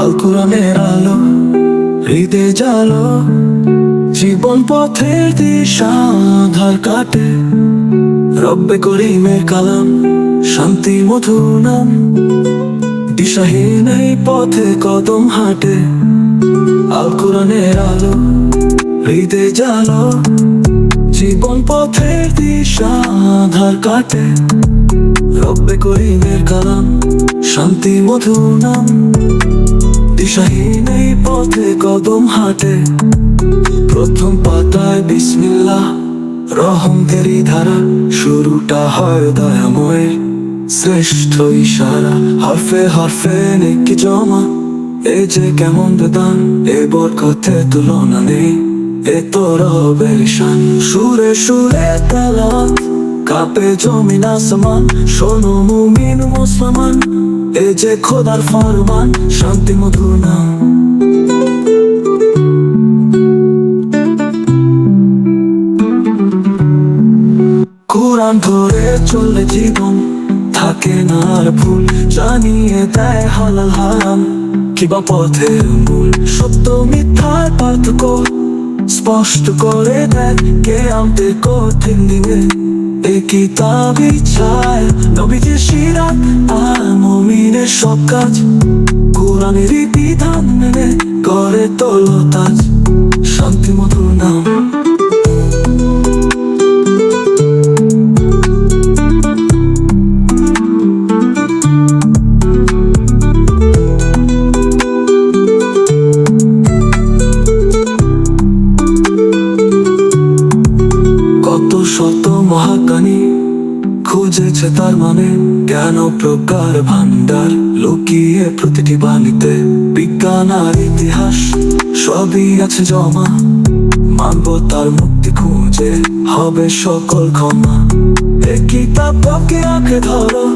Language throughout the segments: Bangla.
আল কোরআনের হৃদে জালো, জীবন পথের দিশা আধার কাটে। রব্বে করিমের কালাম, শান্তি মধুর দিশাহীন এই পথে কদম হাঁটে। আল কোরআনের আলো, হৃদে জালো জীবন পথের দিশা, আধার কাটে। রব্বে করিমের কালাম, শান্তি মধুর নাম। দিশাহীন এই পথে কদম হাঁটে। প্রথম পাতায় বিসমিল্লাহ রহমতেরই ধারা। শুরুটা হয় দয়াময়, শ্রেষ্ঠ ইশারা। হরফে হরফে নেকি জমা, এ যে কেমন বেদান, এ বরকতে তুলনা নেই। এ তো রবের সুরে সুরে তালাত কাপে শোনো মুমিন মুসলমান, এ যে খোদার ফরমান, শান্তি মধুর নাম। কোরআন ধরে চলে জীবন, থাকে না আর ভুল, জানিয়ে দেয় হালাল হারাম কিবা পথের মূল, সত্য মিথ্যার পার্থক্য। স্পষ্ট করে দেখে কে আমতে কঠিন দিনে। একই তাবি চায়? নবীজির শিরাত আর মমিনের সব কাজ। কোরআনের বিধান মেনে করে তোলো শত মহাকানি খুঁজেছে তার মানে। ও প্রকার ভান্ডার লুকিয়ে প্রতিটি বাণীতে। বিজ্ঞান আর ইতিহাস সবই আছে জমা। মানব তার মুক্তি খুঁজে হবে সকল ক্ষমা। এ কিতাবকে আঁকে ধরো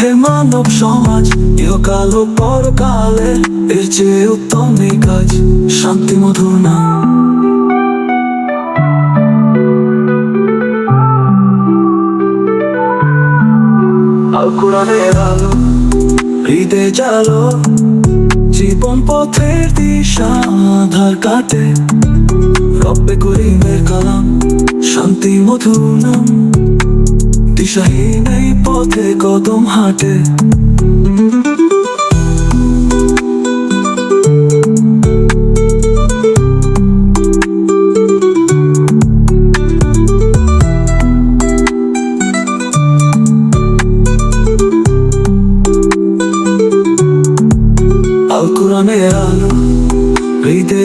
হে মানব সমাজ। ইহকাল পরকালে এর চেয়ে উত্তম কাজ শান্তি মধুর নাম। কোরআনের আলো, হৃদে জালো জীবন পথের দিশা, আধার কাটে। রব্বে করিমের কালাম, শান্তি মধুর নাম দিশাহীন এই পথে কদম হাঁটে।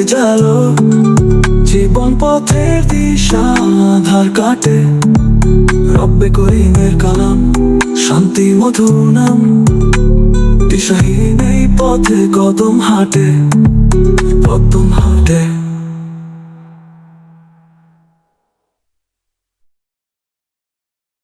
জালো, জীবন পথের দিশা, আধার কাটে। রব্বে করিমের কালাম, শান্তি মধুর নাম। দিশাহীন এই পথে কদম হাটে, কদম হাঁটে।